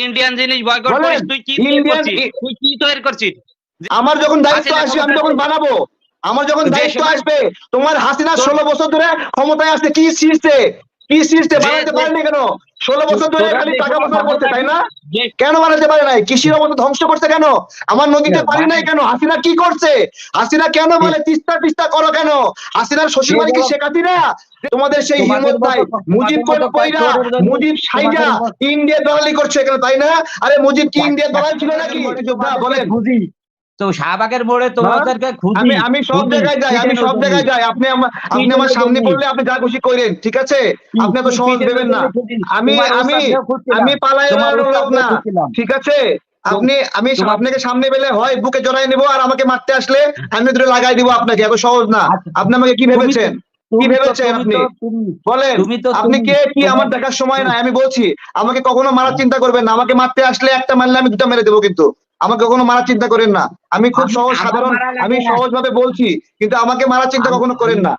Indian জিনিস boycott করিস তুই কি করছিস? তুই কি তৈরি করছিস? আমার যখন দায়িত্ব আসবে আমি তখন বানাবো। আমার যখন দায়িত্ব আসবে তোমার হাসিনা ষোলো বছর ধরে ক্ষমতায় আসছে কি শীর্ষে কি শীর্ষে বানাতে পারেনি কেন? ষোলো বছর ধরে খালি টাকা পয়সা করছে তাই না? কেন বানাতে পারে নাই? কৃষির অবস্থা ধ্বংস করছে কেন? আমার নদীতে পারি নাই কেন? হাসিনা কি করছে? হাসিনা কেন বলে তিস্তা তিস্তা করো কেন? হাসিনার শ্বশুর বাড়ি কি শেখ হাসিনা? তোমাদের সেই হিম্মত নাই। মুজিব মুজিব সাইজা ইন্ডিয়া দালালি করছে কেন তাই না? আরে মুজিব কি ইন্ডিয়া দালাল ছিল নাকি? বলেন। তো শাহবাগের মোড়ে তোমাদেরকে খুঁজি। আমি আমি সব জায়গায় যাই আমি সব জায়গায় যাই। আপনি আপনি আমার সামনে? পড়লে আপনি যা খুশি করেন ঠিক আছে? আপনি তো সহজ দেবেন না। আমি আমি আমি লোক না। ঠিক আছে? আপনি আমি আপনাকে সামনে পেলে হয় বুকে জড়াই নেব আর আমাকে মারতে আসলে আমি ধরে লাগাই দিব আপনাকে। এত সহজ না। আচ্ছা। আপনি আমাকে কি ভেবেছেন? কি ভেবেছেন আপনি? বলেন আপনি কে? কি আমার দেখার সময় নাই? আমি বলছি আমাকে কখনো মারার চিন্তা করবেন না। আমাকে মারতে আসলে একটা মারলে আমি দুটা মেরে দেবো কিন্তু। আমাকে কখনো মারার চিন্তা করেন না। আমি খুব সহজ সাধারণ আমি সহজ ভাবে বলছি কিন্তু আমাকে মারার চিন্তা কখনো করেন না।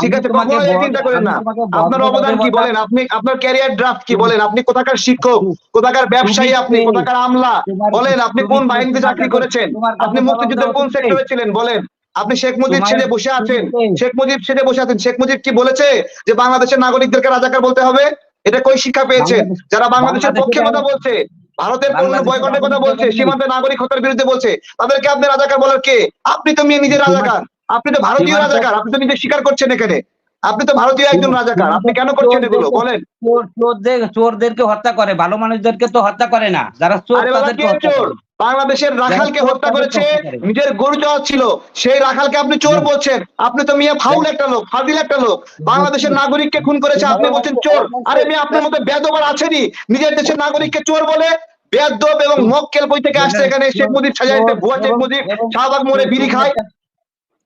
ঠিক আছে কখনো চিন্তা করেন না। আপনার অবদান কি বলেন? আপনি আপনার ক্যারিয়ার ড্রাফট কি বলেন? আপনি কোথাকার শিক্ষক কোথাকার ব্যবসায়ী আপনি কোথাকার আমলা? বলেন আপনি কোন? বাহিনীতে চাকরি করেছেন? আপনি মুক্তিযুদ্ধের কোন সেক্টরে ছিলেন? বলেন আপনি শেখ মুজিব ছেড়ে বসে আছেন। শেখ মুজিব ছেড়ে বসে আছেন। শেখ মুজিব কি বলেছে যে বাংলাদেশের নাগরিকদেরকে রাজাকার বলতে হবে? এটা কই শিক্ষা পেয়েছেন? যারা বাংলাদেশের পক্ষে কথা বলছে। ভারতের পণ্য বয়কটের কথা বলছে সীমান্তে নাগরিক হত্যার বিরুদ্ধে বলছে। তাদেরকে আপনি রাজাকার বলার কে? আপনি তো মেয়ে নিজের রাজাকার। আপনি তো ভারতীয় রাজাকার। আপনি তো নিজে স্বীকার করছেন এখানে। আপনি তো ভারতীয় একজন রাজাকার। আপনি কেন করছেন এগুলো? বলেন। চোরদের চোরদেরকে হত্যা করে। ভালো মানুষদেরকে তো হত্যা করে না। যারা চোর তাদেরকে চোর? বাংলাদেশের রাখালকে হত্যা করেছে নিজের গরু চাওয়া ছিল। সেই রাখালকে আপনি চোর বলছেন। আপনি তো মিয়া ফাউল একটা লোক ফাজিল একটা লোক। বাংলাদেশের নাগরিককে খুন করেছে। আপনি বলছেন চোর। আরে মিয়া আপনার মতো বেদবার আছেনই নিজের দেশের নাগরিককে চোর বলে বেদব এবং মক্কেল বই থেকে আসছে এখানে শেখ মুজিব সাজাইতে ভুয়া শেখ মুজিব শাহবাগ মোড়ে বিড়ি খায়।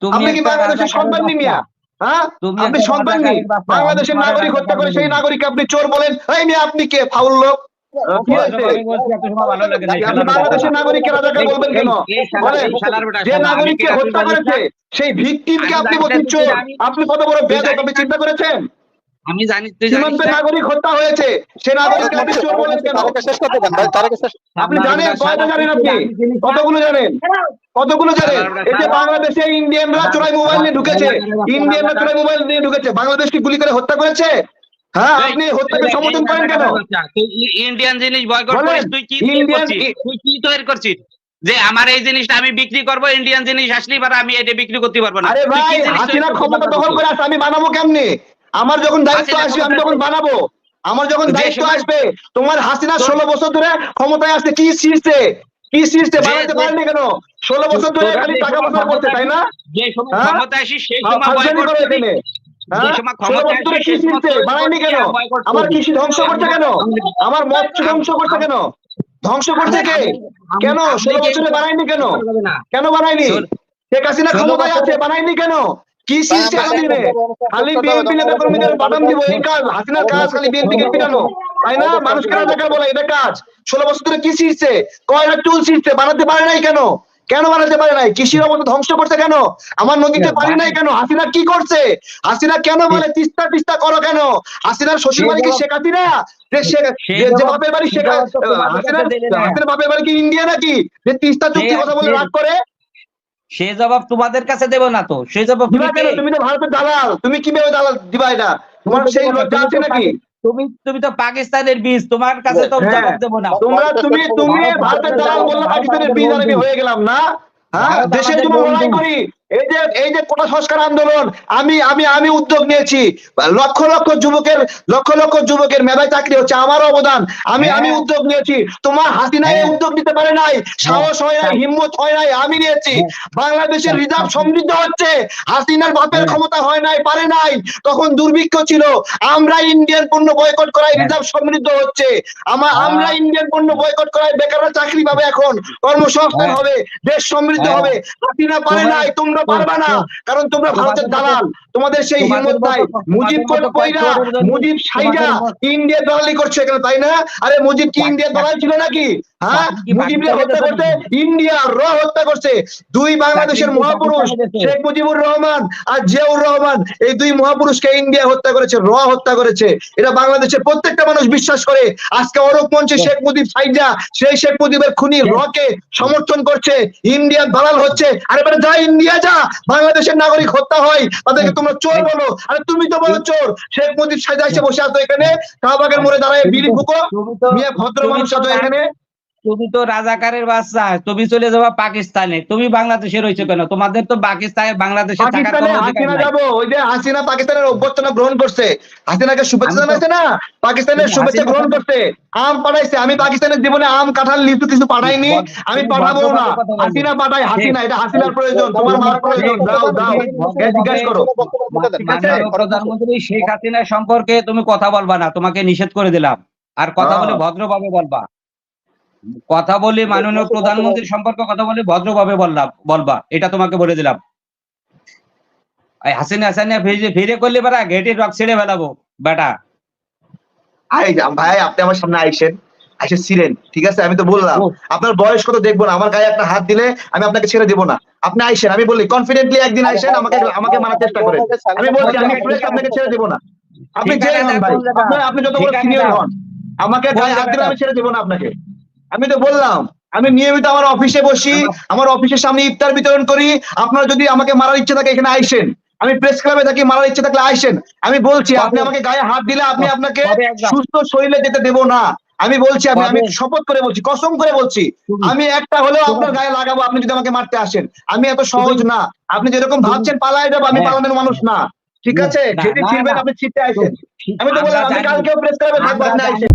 আপনি কি বাংলাদেশের নি মিয়া? হ্যাঁ? আপনি সন্তান নি বাংলাদেশের নাগরিক হত্যা করে সেই বলিনি। নাগরিককে আপনি চোর বলেন। এই মিয়া আপনি কে? ফাউল লোক। বাংলাদেশের নাগরিককে বলবেন কেন? বলেন। যে নাগরিককে হত্যা করেছে সেই ভিকটিমকে আপনি বলছেন চোর। আপনি কত বড় তুই বেদ আপনি চিন্তা করেছেন? আমি জানি তুই সীমান্তে নাগরিক হত্যা হয়েছে। সে নাগরিককে আপনি চোর বলেন কেন? আপনি জানেন কয়টা জানেন আপনি? কতগুলো জানেন? কতগুলো জানেন? এই যে বাংলাদেশে ইন্ডিয়ানরা চোরাই মোবাইল নিয়ে ঢুকেছে। ইন্ডিয়ানরা চোরাই মোবাইল নিয়ে ঢুকেছে। বাংলাদেশ কি গুলি করে হত্যা করেছে? হ্যাঁ আপনি হত্যাকে সমর্থন করেন কেন ইন্ডিয়ান জিনিস বয়কট করিস তুই কি করছিস? তুই কি তৈরি করছিস? যে আমার এই জিনিসটা আমি বিক্রি করব ইন্ডিয়ান জিনিস আসলেই পারে আমি এটা বিক্রি করতে পারব না। আরে ভাই হাসিনা ক্ষমতা করতে দখল করে আসে আমি বানাবো কেমনে? আমার যখন দায়িত্ব আসবে আমি তখন বানাবো। আমার যখন দায়িত্ব আসবে তোমার হাসিনা ষোলো বছর ধরে ক্ষমতায় আসছে কি শীর্ষে কি শীর্ষে বানাতে পারেনি কেন? ষোলো বছর ধরে খালি টাকা পয়সা তাই না? যে সময় হ্যাঁ? ক্ষমতা সেই সময় বয়কট করো হ্যাঁ? আমার কৃষি ধ্বংস করছে কেন? আমার মৎস্য ধ্বংস করছে কেন? ধ্বংস করছে কে? কেন? ষোলো বছরে বানায়নি কেন? কেন বানায়নি? শেখ হাসিনা ক্ষমতায় আছে বানায়নি কেন? কি শীর্ষে এতদিনে খালি বিএনপি নেতা কর্মীদের বাদাম দিব এই কাজ হাসিনার কাজ খালি বিএনপি কে পিটানো। তাই না? মানুষকে রাজাকার বলে এটা কাজ। ষোলো বছর ধরে কি শিখছে কয়টা টুল শিখছে বানাতে পারে নাই কেন? কেন বানাতে পারে নাই? কৃষির অবস্থা ধ্বংস করছে কেন? আমার নদীতে পারি নাই কেন? হাসিনা কি করছে? হাসিনা কেন বলে তিস্তা তিস্তা করো কেন? হাসিনার শ্বশুর বাড়ি কি শেখ হাসিনা? যে বাপের বাড়ি শেখ জবাব তো তোমার কাছে হাসিনার দিলে না। হাসিনার বাপের বাড়ি কি ইন্ডিয়া নাকি? যে তিস্তা চুক্তি সে- কথা বলে রাগ করে? সে জবাব তোমাদের কাছে দেব না তো। সে জবাব তুমি তুমি তো ভারতের দালাল। তুমি কীভাবে দালাল দিবা এটা? তোমার সেই লজ্জা আছে নাকি? তুমি তুমি তো পাকিস্তানের বীজ তোমার কাছে তো হ্যাঁ। জবাব দেব না। তোমরা তুমি তুমি ভারতের দালাল বললে পাকিস্তানের বীজ আর আমি হয়ে গেলাম না? হ্যাঁ? দেশে দেশের জন্য লড়াই করি। এই যে এই যে কোটা সংস্কার আন্দোলন আমি আমি আমি উদ্যোগ নিয়েছি লক্ষ লক্ষ যুবকের লক্ষ লক্ষ যুবকের মেধায় চাকরি হচ্ছে আমার অবদান আমি হ্যাঁ। আমি উদ্যোগ নিয়েছি তোমার হাসিনা এই হ্যাঁ। উদ্যোগ নিতে পারে নাই সাহস হয় নাই হিম্মত হয় নাই আমি নিয়েছি বাংলাদেশের রিজার্ভ সমৃদ্ধ হচ্ছে হাসিনার বাপের হ্যাঁ। ক্ষমতা হয় নাই পারে নাই তখন দুর্ভিক্ষ ছিল আমরা ইন্ডিয়ান পণ্য বয়কট করায় হ্যাঁ। রিজার্ভ সমৃদ্ধ হচ্ছে আমার হ্যাঁ। আমরা ইন্ডিয়ান পণ্য বয়কট করায় বেকাররা চাকরি পাবে এখন কর্মসংস্থান হ্যাঁ। হবে দেশ সমৃদ্ধ হ্যাঁ। হবে হাসিনা পারে নাই তোমরা পারবে না কারণ তোমরা ভারতের দালাল। তোমাদের সেই হিম্মত নাই। মুজিব কইরা মুজিব সাইরা ইন্ডিয়া দালালি করছে এখানে তাই না? আরে মুজিব কি ইন্ডিয়া দালাল ছিল নাকি? হ্যাঁ মুজিবরে হত্যা করতে ইন্ডিয়া র হত্যা করছে। দুই বাংলাদেশের মহাপুরুষ শেখ মুজিবুর রহমান আর জিয়াউর রহমান এই দুই মহাপুরুষকে ইন্ডিয়া হত্যা করেছে র হত্যা করেছে। এটা বাংলাদেশের প্রত্যেকটা মানুষ বিশ্বাস করে আজকে অরব মঞ্চে শেখ মুজিব সাইজা সেই শেখ মুজিবের খুনি রকে সমর্থন করছে ইন্ডিয়ান দালাল হচ্ছে। আরে বেটা যা ইন্ডিয়া যা বাংলাদেশের নাগরিক হত্যা হয় তাদেরকে তোমরা চোর বলো। আরে তুমি তো বলো চোর শেখ মুজিব সাইজা এসে বসে আছো এখানে শাহবাগের মোড়ে দাঁড়ায় বিড়ি ফুকো ভদ্র মানুষ আছো এখানে। তুমি তো রাজাকারের বাচ্চা তুমি চলে যাবা পাকিস্তানে। তুমি বাংলাদেশে রয়েছে কেন? তোমাদের তো পাকিস্তানে বাংলাদেশে হাসিনা যাব ওই যে হাসিনা পাকিস্তানের অভ্যর্থনা গ্রহণ করছে। হাসিনাকে শুভেচ্ছা জানাইছে না? পাকিস্তানের শুভেচ্ছা গ্রহণ করছে। আম পাঠাইছে। আমি পাকিস্তানের জীবনে আম কাঁঠাল লিচু কিছু পাঠাইনি। আমি পাঠাবো না। হাসিনা পাঠাই হাসিনা। এটা হাসিনার প্রয়োজন তোমার মার প্রয়োজন। দাও দাও। জিজ্ঞেস করো? প্রধানমন্ত্রী শেখ হাসিনা সম্পর্কে তুমি কথা বলবা না তোমাকে নিষেধ করে দিলাম। আর কথা হ্যাঁ। বলে ভদ্রভাবে বলবা। কথা বলে মাননীয় প্রধানমন্ত্রী সম্পর্কে কথা বলে ভদ্রভাবে বললাম বলবা এটা তোমাকে বলে দিলাম। হাসিনা হাসিনা ফিরে ফিরে করলে বেড়া গেটে রক ছেড়ে ফেলাবো বেটা। আই ভাই আপনি আমার সামনে আইসেন আইসে ছিলেন ঠিক আছে? আমি তো বললাম আপনার বয়স কত দেখব না আমার গায়ে একটা হাত দিলে আমি আপনাকে ছেড়ে দেবো না। আপনি আইসেন আমি বলি কনফিডেন্টলি একদিন আইসেন আমাকে আমাকে মানার চেষ্টা করেন। আমি বলছি আমি আপনাকে ছেড়ে দেবো না। আপনি যে হন ভাই আপনি যত বড় সিনিয়র হন আমাকে গায়ে হাত দিলে আমি ছেড়ে দেবো না আপনাকে। আমি তো বললাম আমি নিয়মিত আমার অফিসে বসি আমার অফিসের সামনে ইফতার বিতরণ করি। আপনার যদি আমাকে মারার ইচ্ছে থাকে এখানে আইসেন। আমি প্রেস ক্লাবে থাকি মারার ইচ্ছে থাকলে আইসেন। আমি বলছি আপনি আমাকে গায়ে হাত দিলে আপনি আপনাকে সুস্থ শরীরে যেতে দেবো না। আমি বলছি আমি আমি শপথ করে বলছি কসম করে বলছি আমি একটা হলেও আপনার গায়ে লাগাবো আপনি যদি আমাকে মারতে আসেন। আমি এত সহজ না। আপনি যেরকম ভাবছেন পালায় যাব আমি হ্যাঁ। পালানোর মানুষ না। ঠিক আছে? না, যেদিন না, ছিড়বেন না। আপনি ছিটতে আসেন। আমি তো বললাম কালকেও প্রেস ক্লাবে থাকব আপনি আইসেন